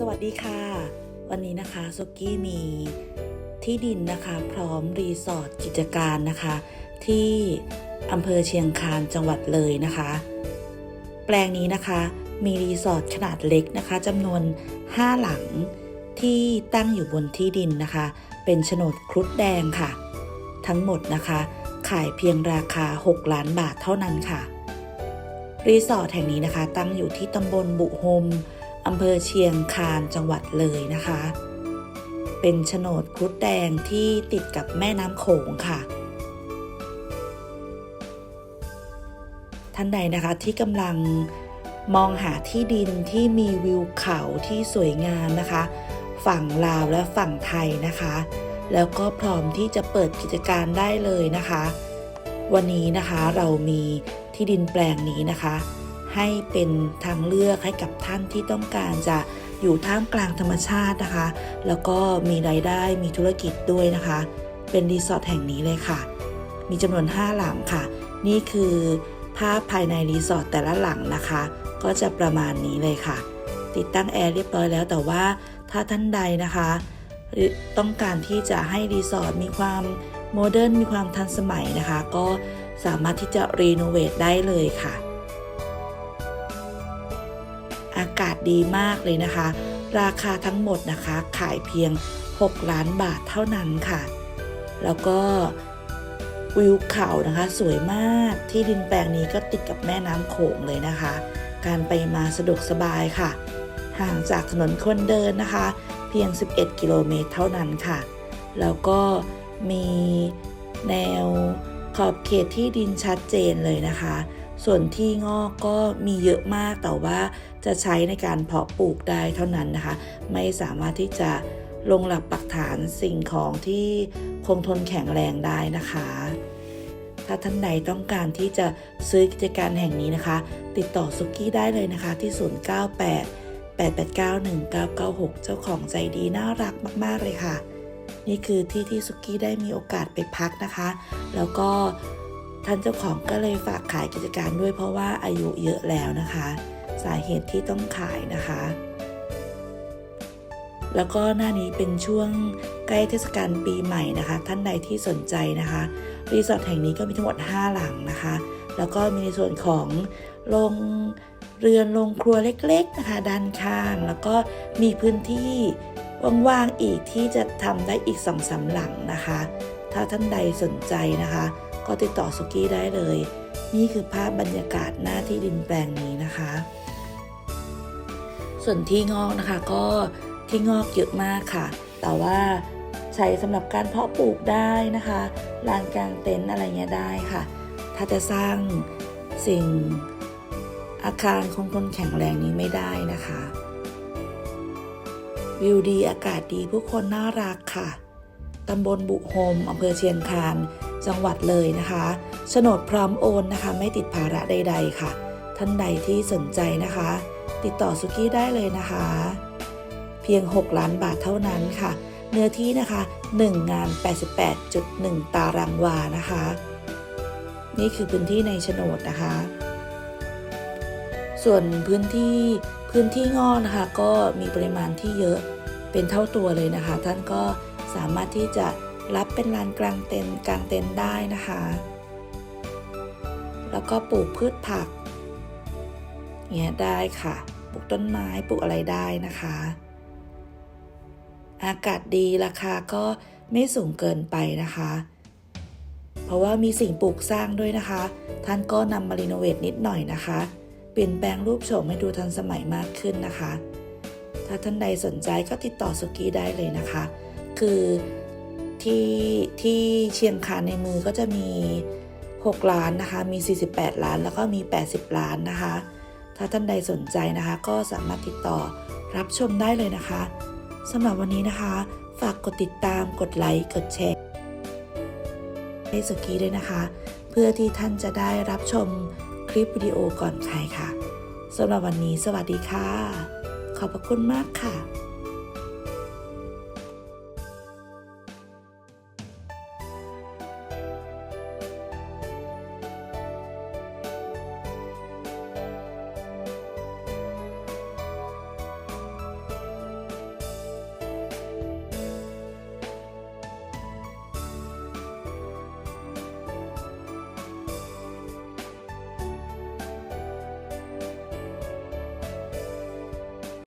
สวัสดีค่ะ วันนี้นะคะซุกี้มีที่ดินนะคะพร้อมรีสอร์ทกิจการนะคะ ที่อำเภอเชียงคานจังหวัดเลยนะคะ แปลงนี้นะคะมีรีสอร์ทขนาดเล็กนะคะจำนวน 5 หลังที่ตั้งอยู่บนที่ดินนะคะ เป็นโฉนดครุฑแดงค่ะ ทั้งหมดนะคะ ขายเพียงราคา 6 ล้านบาทเท่านั้นค่ะ รีสอร์ทแห่งนี้นะคะ ตั้งอยู่ที่ตำบลบุโฮม อำเภอเชียงคานจังหวัดเลยนะคะ เป็นโฉนดครุฑแดงที่ติดกับแม่น้ำโขงค่ะ ท่านใดนะคะที่กำลังมองหาที่ดินที่มีวิวเขาที่สวยงามนะคะ ฝั่งลาวและฝั่งไทยนะคะ แล้วก็พร้อมที่จะเปิดกิจการได้เลยนะคะ วันนี้นะคะเรามีที่ดินแปลงนี้นะคะ ให้เป็นทางเลือกให้กับท่านที่ต้องการจะอยู่ท่ามกลางธรรมชาตินะคะ แล้วก็มีรายได้มีธุรกิจด้วยนะคะ เป็นรีสอร์ทแห่งนี้เลยค่ะ มีจำนวน 5 หลังค่ะ นี่คือภาพภายในรีสอร์ทแต่ละหลังนะคะ ก็จะประมาณนี้เลยค่ะ ติดตั้งแอร์เรียบร้อยแล้วแต่ว่าถ้าท่านใดนะคะต้องการที่จะให้รีสอร์ทมีความโมเดิร์นมีความทันสมัยนะคะ ก็สามารถที่จะรีโนเวทได้เลยค่ะ อากาศดีมากเลยนะคะ ราคาทั้งหมดนะคะขายเพียง 6 ล้านบาทเท่านั้นค่ะ แล้วก็วิวเขานะคะสวยมากที่ดินแปลงนี้ก็ติดกับแม่น้ำโขงเลยนะคะ การไปมาสะดวกสบายค่ะ ห่างจากถนนคนเดินนะคะ เพียง 11 กิโลเมตรเท่านั้นค่ะ แล้วก็มีแนวขอบเขตที่ดินชัดเจนเลยนะคะ ส่วนที่งอกก็มีเยอะมากแต่ว่าจะใช้ในการเพาะปลูกได้เท่านั้นนะคะ ไม่สามารถที่จะลงหลักปักฐานสิ่งของที่คงทนแข็งแรงได้นะคะ ถ้าท่านใดต้องการที่จะซื้อกิจการแห่งนี้นะคะ ติดต่อสุกี้ได้เลยนะคะที่ 098 8891996 เจ้าของใจดีน่ารักมาก ๆ เลยค่ะ นี่คือที่ที่สุกี้ได้มีโอกาสไปพักนะคะ แล้วก็ ท่านเจ้าของก็เลยฝากขายกิจการด้วยเพราะว่าอายุเยอะแล้วนะคะ สาเหตุที่ต้องขายนะคะ แล้วก็หน้านี้เป็นช่วงใกล้เทศกาลปีใหม่นะคะ ท่านใดที่สนใจนะคะรีสอร์ทแห่งนี้ก็มีทั้งหมด 5 หลังนะคะ แล้วก็มีในส่วนของโรงเรือนโรงครัวเล็กๆนะคะด้านข้าง แล้วก็มีพื้นที่ว่างๆอีกที่จะทำได้อีกสองสาหลังนะคะ ถ้าท่านใดสนใจนะคะ ก็ติดต่อสุกี้ได้เลย นี่คือภาพบรรยากาศหน้าที่ดินแปลงนี้นะคะ ส่วนที่งอกนะคะก็ที่งอกเยอะมากค่ะ แต่ว่าใช้สำหรับการเพาะปลูกได้นะคะลานกลางเต็นท์อะไรเงี้ยได้ค่ะ ถ้าจะสร้างสิ่งอาคารคงทนแข็งแรงนี้ไม่ได้นะคะ วิวดีอากาศดีผู้คนน่ารักค่ะตำบลบุโฮมอำเภอเชียงคาน จังหวัดเลยนะคะโฉนดพร้อมโอนนะคะ ไม่ติดภาระใด ๆ ค่ะ ท่านใดที่สนใจนะคะ ติดต่อสุกี้ได้เลยนะคะ เพียง 6 ล้านบาทเท่านั้นค่ะ เนื้อที่นะคะ 1 งาน 88.1 ตารางวานะคะ นี่คือพื้นที่ในโฉนดนะคะ ส่วนพื้นที่พื้นที่งอนะคะก็มีปริมาณที่เยอะเป็นเท่าตัวเลยนะคะ ท่านก็สามารถที่จะ รับเป็นลานกลางเต็นท์กลางเต็นท์ได้นะคะ แล้วก็ปลูกพืชผักเงี้ยได้ค่ะ ปลูกต้นไม้ปลูกอะไรได้นะคะ อากาศดีราคาก็ไม่สูงเกินไปนะคะ เพราะว่ามีสิ่งปลูกสร้างด้วยนะคะ ท่านก็นำมารีโนเวทนิดหน่อยนะคะ เปลี่ยนแปลงรูปโฉมให้ดูทันสมัยมากขึ้นนะคะ ถ้าท่านใดสนใจก็ติดต่อสุกี้ได้เลยนะคะ คือ ที่ที่เชียงคานในมือก็จะมี 6 ล้านนะคะ มี 48 ล้านแล้วก็มี 80 ล้านนะคะ ถ้าท่านใดสนใจนะคะ ก็สามารถติดต่อรับชมได้เลยนะคะสำหรับวันนี้นะคะ ฝากกดติดตามกดไลค์กดแชร์ให้สกีด้วยนะคะ เพื่อที่ท่านจะได้รับชมคลิปวิดีโอก่อนใครค่ะสำหรับวันนี้สวัสดีค่ะ ขอบพระคุณมากค่ะ